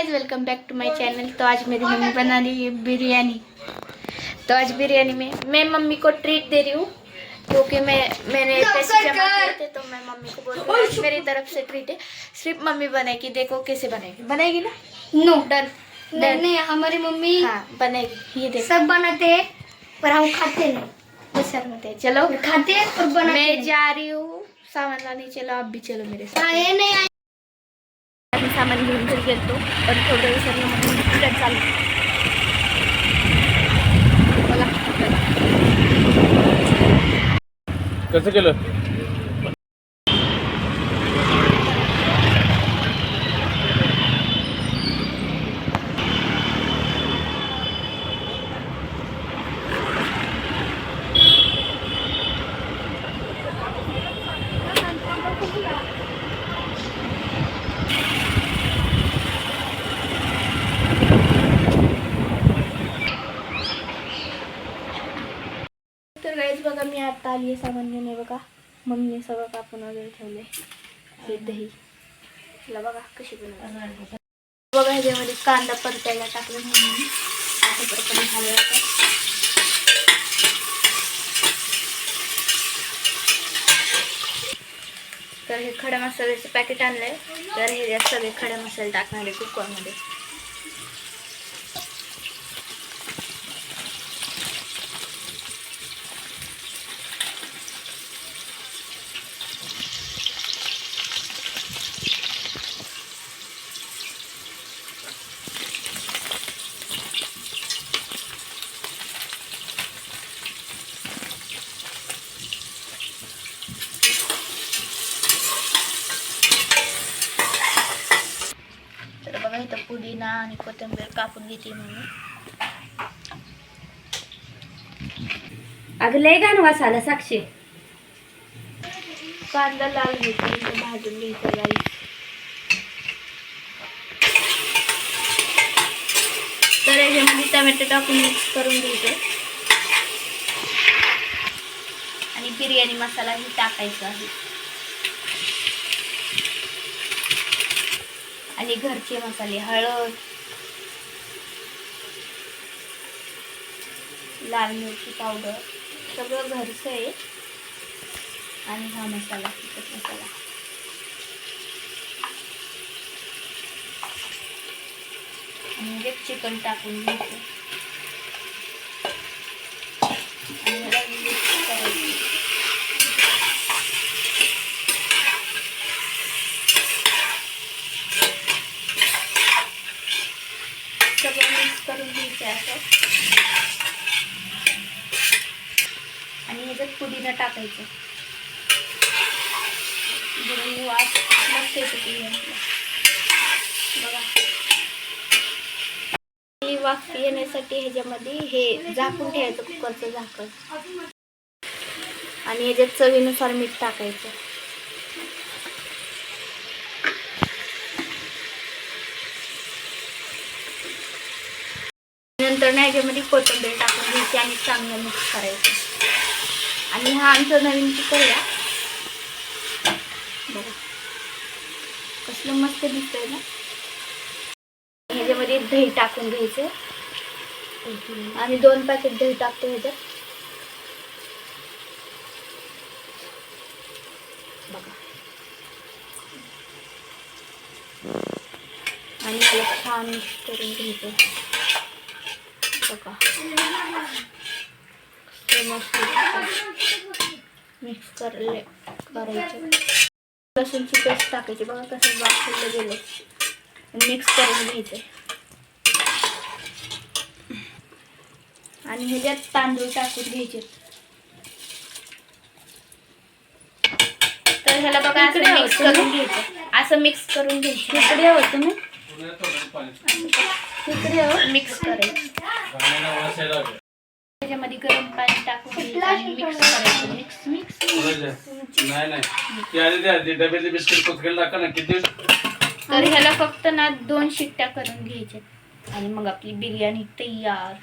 Guys welcome back to my channel तो आज मेरी mummy बना रही है बिरयानी। तो आज बिरयानी में मैं मम्मी को ट्रीट दे रही हूँ क्योंकि मैं मैंने पैसे जमा किए थे तो मैं मम्मी को बोल रही हूँ मेरी तरफ़ से ट्रीट है। सिर्फ़ मम्मी बनाएगी देखो कैसे बनेगी। बनाएगी ना? नो डन नहीं हमारी मम्मी हाँ बनेगी। ये देखो। सब बनाते हैं पर हम खाते नहीं। हैं। चलो। खाते हैं और बनाते मैं जा रही हूँ। सामान लाने चलो आप भी चलो मेरे साथ। हाँ, नहीं सामान घेऊन घरी गेलतो. पण थोडं विसरलं म्हणून पुढे चालू बघा. कसं केलं तर गाईज बघा हे आली आहे सामान घेऊन बघा. मम्मीने सगळं कापून वगैरे ठेवले हे दही. तिला बघा कशी बनवली बघा ह्याच्यामध्ये कांदा परतायला टाकला मम्मी असं प्रकारे झालं तर हे खडा मसाल्याचं पॅकेट आणलंय. तर हे सगळे खडे मसाले टाकणार आहे कुकरमध्ये. इथं पुदिना आणि कोथिंबीर कापून घेते मी. अगं लय गाण वाचायला साक्षी. कांदा लाल इथं भाजून घ्यायचा राईस तर याच्यामध्ये टमॅटो टाकून मिक्स करून घ्यायचं. आणि बिर्याणी मसालाही टाकायचा आहे. आणि घरचे मसाले हळद लाल मिरची पावडर सगळं घरचं आहे. आणि हा मसाला तिखट मसाला. म्हणजे चिकन टाकून घ्यायचं आणि ह्याला mix करायचं. सगळं मिक्स करून घ्यायचं आहे असं आणि ह्याच्यात पुदिना टाकायचं. बिर्याणी वास मस्त येतो वाफ येण्यासाठी ह्याच्यामध्ये हे झाकून ठेवायचं कुकरचं झाकण. आणि ह्याच्यात चवीनुसार मीठ टाकायचं. नंतर ना ह्याच्यामध्ये कोथिंबीर टाकून घ्यायची आणि चांगलं मिक्स करायचं. आणि हा आमचं नवीन कुकर या बघा. कसलं मस्त दिसतंय ना. ह्याच्यामध्ये दही टाकून घ्यायचं. आणि दोन पॅकेट दही टाकतो ह्याच्यात. बघा. आणि छान मिक्स करून घ्यायचं. बघा. मस्त मिक्स करले करायचं लसूणची पेस्ट टाकायची बघा कसं वापरलं गेलं मिक्स करून घ्यायचं. आणि ह्याच्यात तांदूळ टाकून घ्यायचे तर ह्याला बघा असं मिक्स करून घ्यायचं असं मिक्स करून घ्यायचं इकडे होतो मी इकडे मिक्स करायचं गरम पाणी टाकून घ्यायचं मिक्स करायचं मिक्स मिक्स नाही नाही. ती आली त्या ती डब्यातले बिस्किट कोथकेला टाका ना किती दिवस तर ह्याला फक्त ना दोन शिट्ट्या करून घ्यायच्या. आणि मग आपली बिर्याणी तयार.